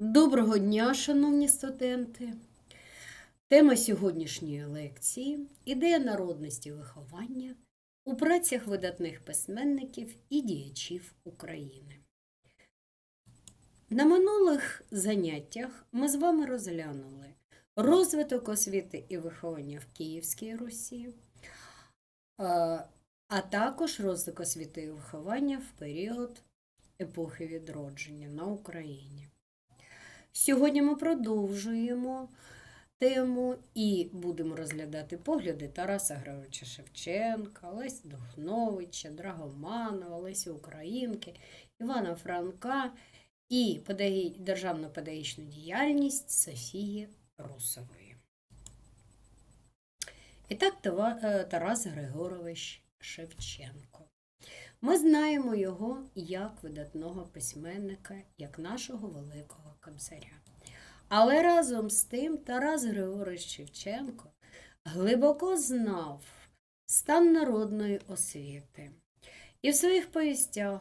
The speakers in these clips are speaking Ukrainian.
Доброго дня, шановні студенти! Тема сьогоднішньої лекції ідея народності виховання у працях видатних письменників і діячів України. На минулих заняттях ми з вами розглянули розвиток освіти і виховання в Київській Русі, а також розвиток освіти і виховання в період епохи відродження на Україні. Сьогодні ми продовжуємо тему і будемо розглядати погляди Тараса Григоровича Шевченка, Лесі Духновича, Драгоманова, Лесі Українки, Івана Франка і державну педагогічну діяльність Софії Русової. І так е, Тарас Григорович Шевченко. Ми знаємо його як видатного письменника, як нашого великого кобзаря. Але разом з тим Тарас Григорович Шевченко глибоко знав стан народної освіти. І в своїх повістях,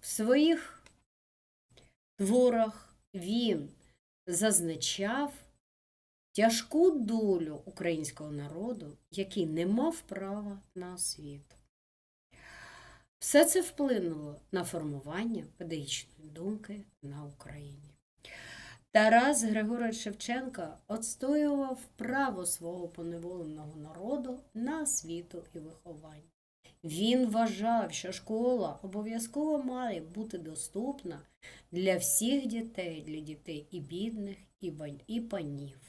в своїх творах він зазначав тяжку долю українського народу, який не мав права на освіту. Все це вплинуло на формування педагогічної думки на Україні. Тарас Григорович Шевченка отстоював право свого поневоленого народу на освіту і виховання. Він вважав, що школа обов'язково має бути доступна для всіх дітей, для дітей і бідних, і панів.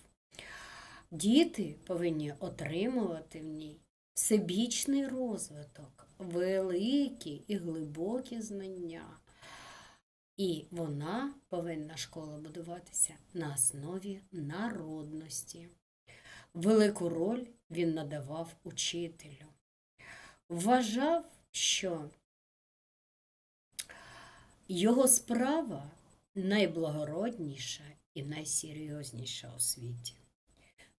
Діти повинні отримувати в ній всебічний розвиток, великі і глибокі знання. І вона повинна школа будуватися на основі народності. Велику роль він надавав учителю. Вважав, що його справа найблагородніша і найсерйозніша у світі.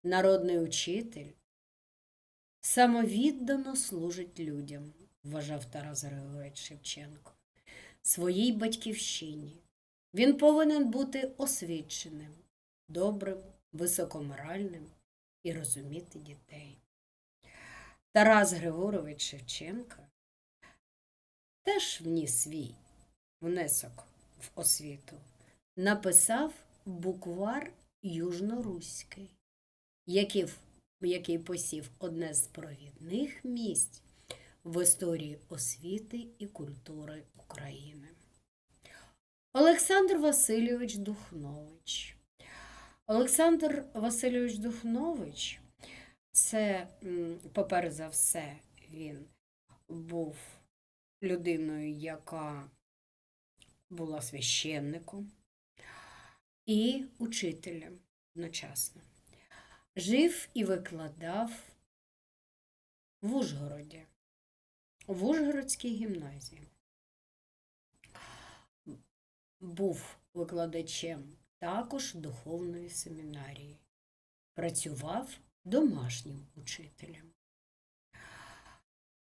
Народний учитель самовіддано служить людям, вважав Тарас Григорович Шевченко, своїй батьківщині. Він повинен бути освіченим, добрим, високоморальним і розуміти дітей. Тарас Григорович Шевченко теж вніс свій внесок в освіту, написав буквар Южноруський, який, який посів одне з провідних місць в історії освіти і культури України. Олександр Васильович Духнович. Олександр Васильович Духнович це, поперед за все, він був людиною, яка була священником і учителем одночасно. Жив і викладав в Ужгороді, в Ужгородській гімназії. Був викладачем також духовної семінарії. Працював домашнім учителем.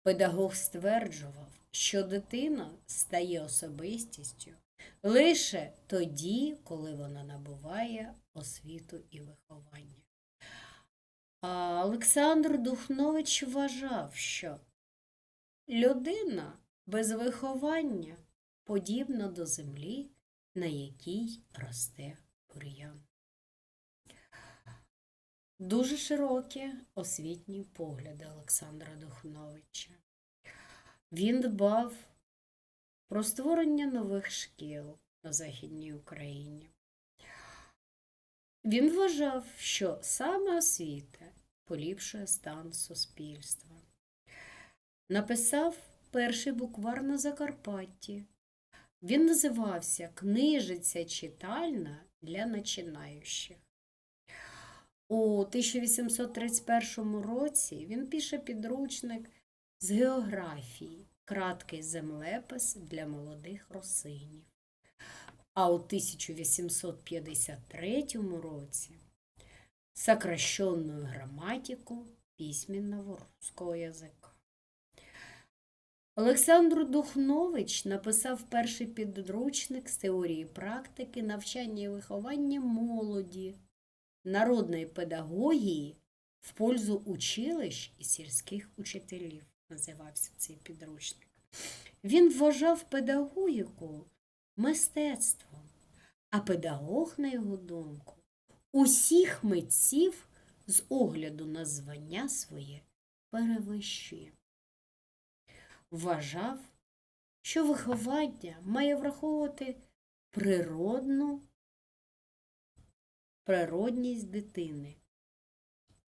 Педагог стверджував, що дитина стає особистістю лише тоді, коли вона набуває освіту і виховання. Олександр Духнович вважав, що людина без виховання подібна до землі, на якій росте бур'ян. Дуже широкі освітні погляди Олександра Духновича. Він дбав про створення нових шкіл на Західній Україні. Він вважав, що саме освіта поліпшує стан суспільства. Написав перший буквар на Закарпатті. Він називався Книжиця читальна для начинаючих. У 1831 році він пише підручник з географії, краткий землепис для молодих росинів. А у 1853 році сокращенную грамматику письменного русского языка. Олександр Духнович написав перший підручник з теорії практики навчання і виховання молоді, народної педагогії в пользу училищ і сільських учителів, називався цей підручник. Він вважав педагогіку мистецтвом, а педагог, на його думку, усіх митців з огляду на звання своє перевищує. Вважав, що виховання має враховувати природну природність дитини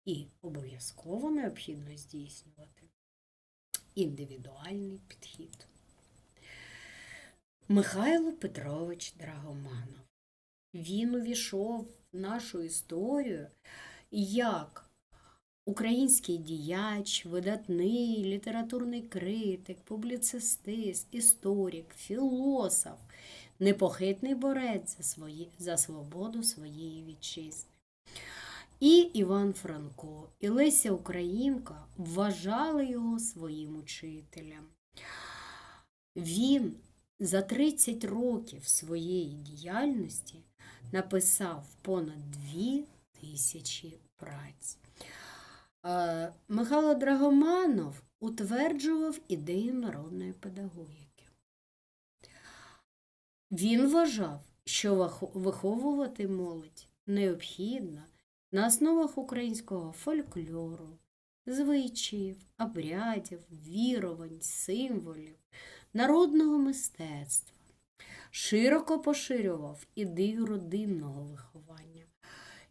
і обов'язково необхідно здійснювати індивідуальний підхід. Михайло Петрович Драгоманов. Він увійшов нашу історію як український діяч, видатний літературний критик, публіцистист, історик, філософ, непохитний борець за, свої, за свободу своєї вітчизни. І Іван Франко, і Леся Українка вважали його своїм учителем. Він за 30 років своєї діяльності написав понад дві тисячі праць. Е, Михайло Драгоманов утверджував ідею народної педагогіки. Він вважав, що виховувати молодь необхідно на основах українського фольклору, звичаїв, обрядів, вірувань, символів, народного мистецтва, широко поширював ідею родинного виховання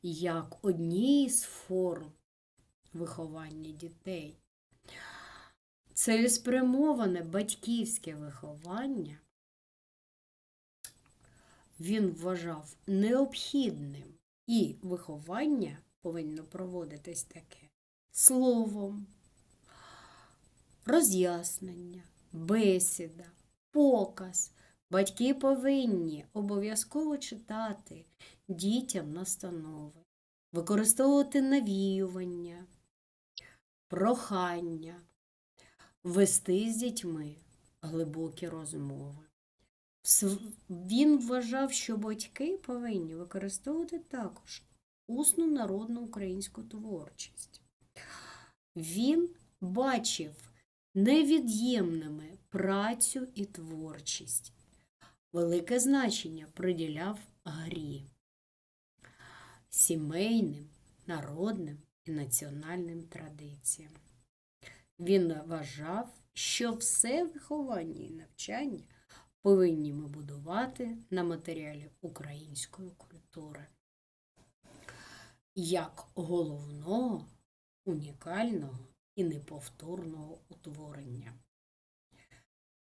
як однієї з форм виховання дітей. Цілеспрямоване батьківське виховання він вважав необхідним, і виховання повинно проводитись таке словом, роз'яснення, бесіда, показ. Батьки повинні обов'язково читати дітям настанови, використовувати навіювання, прохання, вести з дітьми глибокі розмови. Він вважав, що батьки повинні використовувати також усну народну українську творчість. Він бачив невід'ємними працю і творчість, велике значення приділяв грі, сімейним, народним і національним традиціям. Він вважав, що все виховання і навчання повинні ми будувати на матеріалі української культури як головного, унікального і неповторного утворення.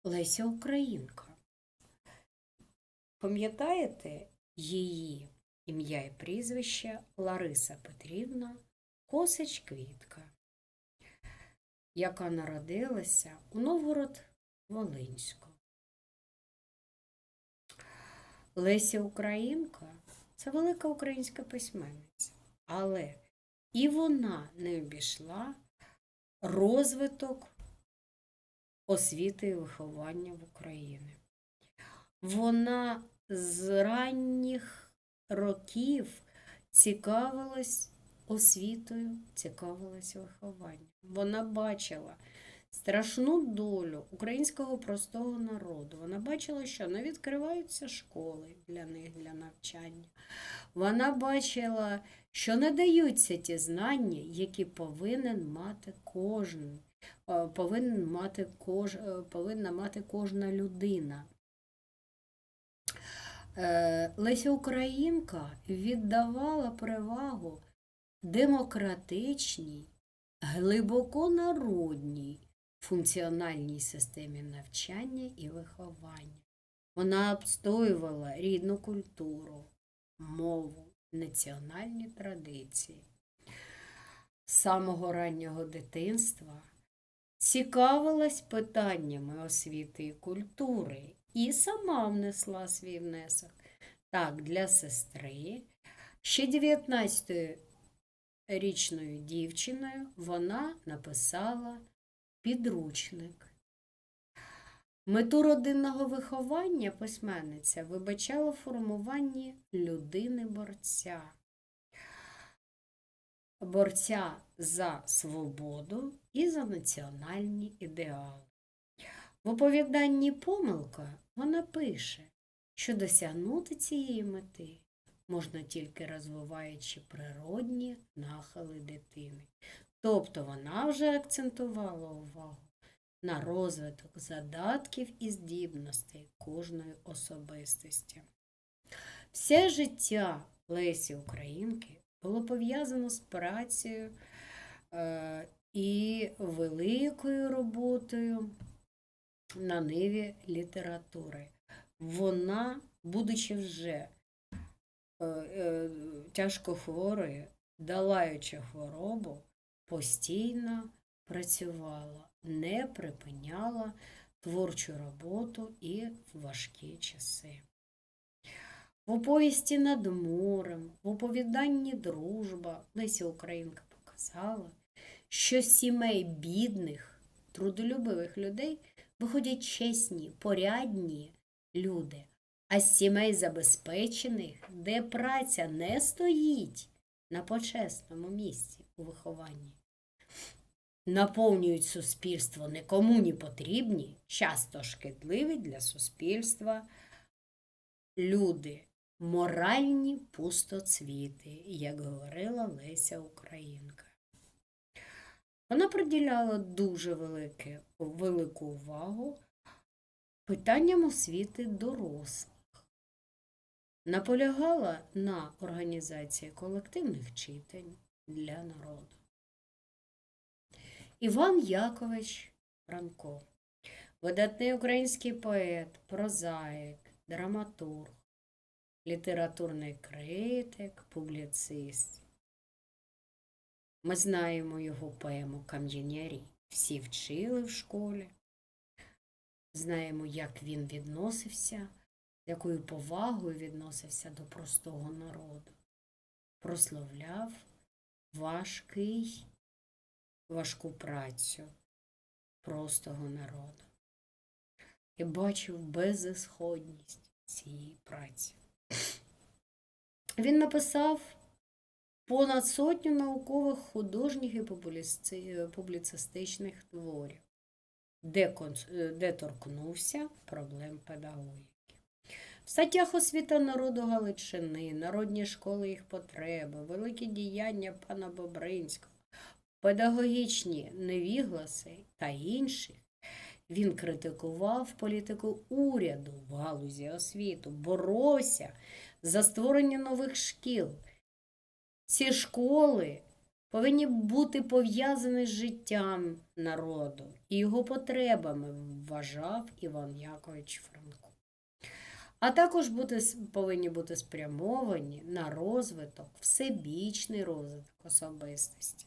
Леся Українка. Пам'ятаєте її ім'я і прізвище Лариса Петрівна Косич Квітка, яка народилася у Новгород Волинську. Леся Українка це велика українська письменниця, але і вона не обійшла розвиток освіти і виховання в Україні. Вона з ранніх років цікавилась освітою, цікавилась вихованням. Вона бачила страшну долю українського простого народу. Вона бачила, що не відкриваються школи для них для навчання. Вона бачила, що не даються ті знання, які повинен мати кожен, е, повинен мати кож, е, повинна мати кожна людина. Е, Леся Українка віддавала перевагу демократичній, глибоко народній функціональній системі навчання і виховання. Вона обстоювала рідну культуру, мову, національні традиції. З самого раннього дитинства цікавилась питаннями освіти і культури і сама внесла свій внесок. Так, для сестри. Ще 19-річною дівчиною вона написала підручник Мету родинного виховання письменниця вибачала в формуванні людини-борця, борця за свободу і за національні ідеали. В оповіданні помилка вона пише, що досягнути цієї мети можна тільки розвиваючи природні нахили дитини. Тобто вона вже акцентувала увагу на розвиток задатків і здібностей кожної особистості. Все життя Лесі Українки було пов'язано з працею е, і великою роботою на ниві літератури. Вона, будучи вже е, е, тяжко хворою, долаючи хворобу, постійно працювала, не припиняла творчу роботу і важкі часи. В оповісті над морем, в оповіданні Дружба Леся Українка показала, що сімей бідних, трудолюбивих людей виходять чесні, порядні люди, а з сімей забезпечених, де праця не стоїть на почесному місці у вихованні. Наповнюють суспільство нікому не потрібні, часто шкідливі для суспільства люди, моральні пустоцвіти, як говорила Леся Українка. Вона приділяла дуже велике, велику увагу питанням освіти дорослих, наполягала на організації колективних читань для народу. Іван Якович Франко, видатний український поет, прозаїк, драматург, літературний критик, публіцист. Ми знаємо його поему Кам'янярі. Всі вчили в школі. Знаємо, як він відносився, якою повагою відносився до простого народу. Прославляв важкий, важку працю простого народу і бачив безісходність цієї праці. Він написав понад сотню наукових художніх і публіцистичних творів, де, де торкнувся проблем педагогіки. В статтях освіта народу Галичини, народні школи їх потреби, великі діяння пана Бобринського, педагогічні невігласи та інших. Він критикував політику уряду в галузі освіту, боровся за створення нових шкіл. Ці школи повинні бути пов'язані з життям народу і його потребами, вважав Іван Якович Франко. А також бути, повинні бути спрямовані на розвиток, всебічний розвиток особистості.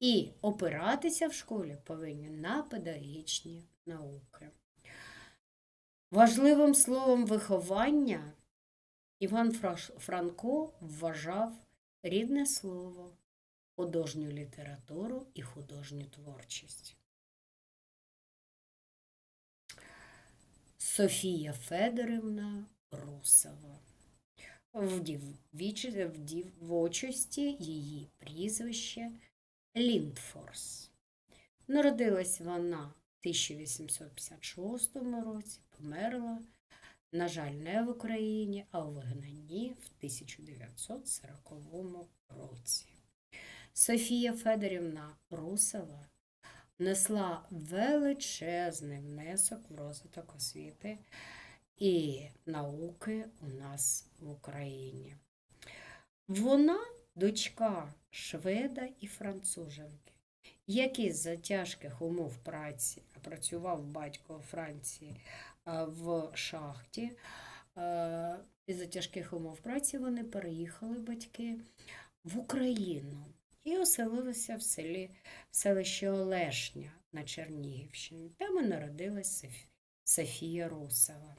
І опиратися в школі повинні на педагогічні науки. Важливим словом виховання Іван Франко вважав рідне слово, художню літературу і художню творчість. Софія Федорівна Русова. В дівочості її прізвище Ліндфорс. Народилась вона в 1856 році, померла, на жаль, не в Україні, а у вигнанні в 1940 році. Софія Федорівна Русова внесла величезний внесок в розвиток освіти і науки у нас в Україні. Вона дочка шведа і француженки, які з-за тяжких умов праці, а працював батько у Франції в шахті. Із за тяжких умов праці вони переїхали батьки в Україну і оселилися в селі в селищі Олешня на Чернігівщині. Там і народилась Софія Русова.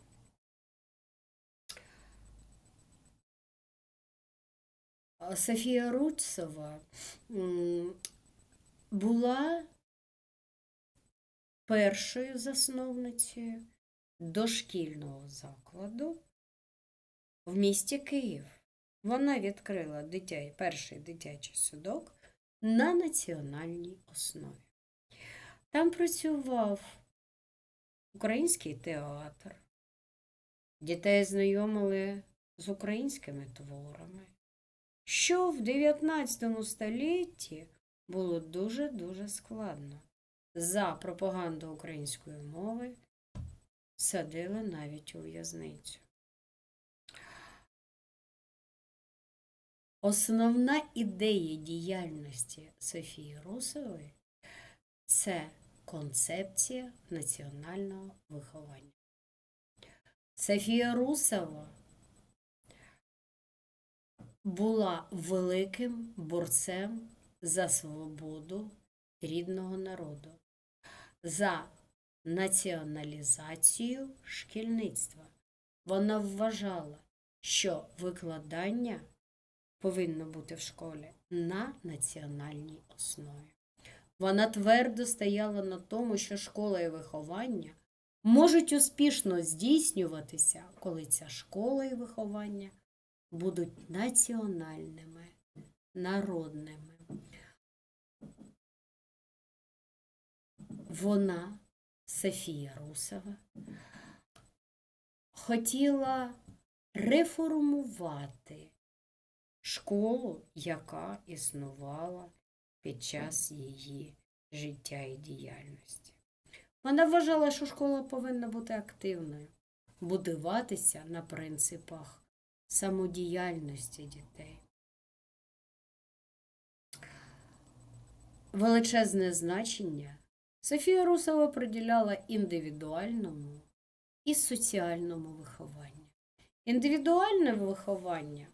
Софія Руцова була першою засновницею дошкільного закладу в місті Київ. Вона відкрила дитя... перший дитячий садок на національній основі. Там працював український театр. Дітей знайомили з українськими творами, що в 19 столітті було дуже-дуже складно. За пропаганду української мови садили навіть у в'язницю. Основна ідея діяльності Софії Русової це концепція національного виховання. Софія Русова була великим борцем за свободу рідного народу, за націоналізацію шкільництва. Вона вважала, що викладання повинно бути в школі на національній основі. Вона твердо стояла на тому, що школа і виховання можуть успішно здійснюватися, коли ця школа і виховання будуть національними, народними. Вона, Софія Русова, хотіла реформувати школу, яка існувала під час її життя і діяльності. Вона вважала, що школа повинна бути активною, будуватися на принципах самодіяльності дітей. Величезне значення Софія Русова приділяла індивідуальному і соціальному вихованню. Індивідуальне виховання,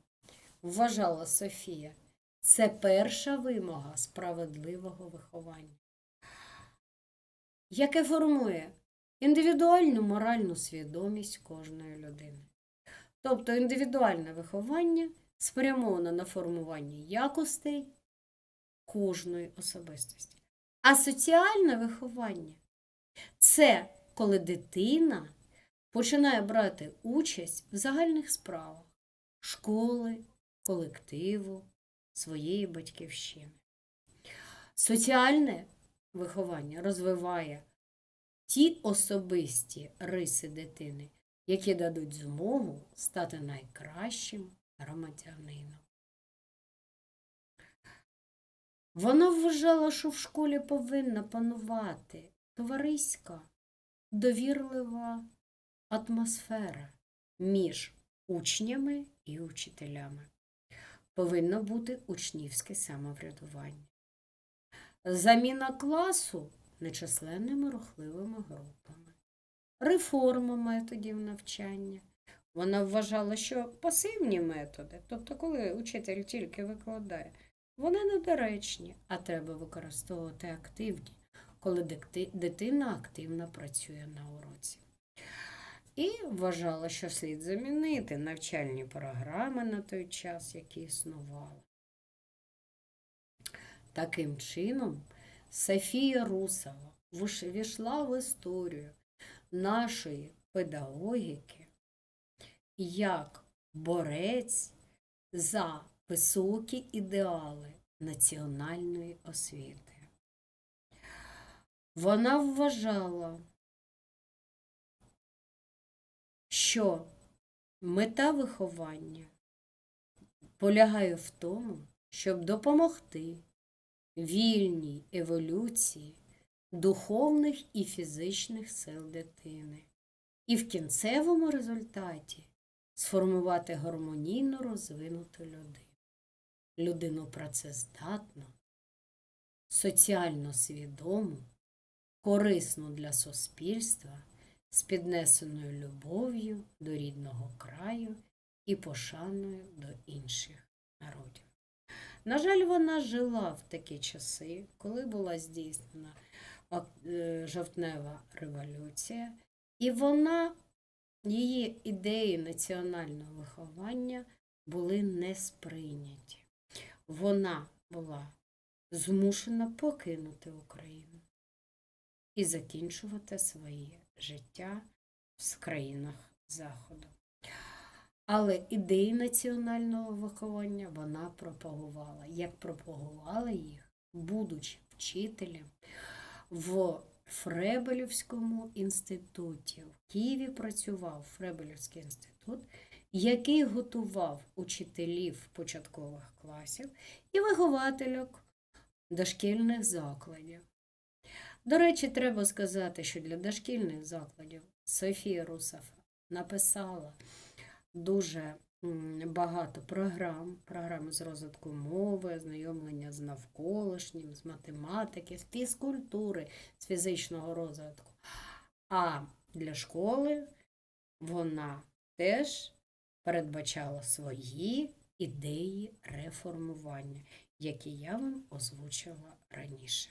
вважала Софія, це перша вимога справедливого виховання, яке формує індивідуальну моральну свідомість кожної людини. Тобто індивідуальне виховання спрямовано на формування якостей кожної особистості. А соціальне виховання це коли дитина починає брати участь в загальних справах школи, колективу, своєї батьківщини. Соціальне виховання розвиває ті особисті риси дитини, які дадуть змогу стати найкращим громадянином. Вона вважала, що в школі повинна панувати товариська, довірлива атмосфера між учнями і учителями. Повинно бути учнівське самоврядування. Заміна класу нечисленними рухливими групами, реформа методів навчання. Вона вважала, що пасивні методи, тобто, коли учитель тільки викладає, вони недоречні, а треба використовувати активні, коли дитина активно працює на уроці. І вважала, що слід замінити навчальні програми на той час, які існували. Таким чином, Софія Русова війшла в історію нашої педагогіки як борець за високі ідеали національної освіти. Вона вважала, що мета виховання полягає в тому, щоб допомогти вільній еволюції духовних і фізичних сил дитини, і в кінцевому результаті сформувати гармонійно розвинуту людину, людину працездатну, соціально свідому, корисну для суспільства з піднесеною любов'ю до рідного краю і пошаною до інших народів. На жаль, вона жила в такі часи, коли була здійснена е, жовтнева революція, і вона, її ідеї національного виховання були не сприйняті. Вона була змушена покинути Україну і закінчувати своє життя в країнах Заходу. Але ідеї національного виховання вона пропагувала. Як пропагувала їх, будучи вчителем в Фребелівському інституті. В Києві працював Фребелівський інститут, який готував учителів початкових класів і виховательок дошкільних закладів. До речі, треба сказати, що для дошкільних закладів Софія Русафа написала дуже багато програм, програми з розвитку мови, ознайомлення з навколишнім, з математики, з фізкультури, з фізичного розвитку. А для школи вона теж передбачала свої ідеї реформування, які я вам озвучила раніше.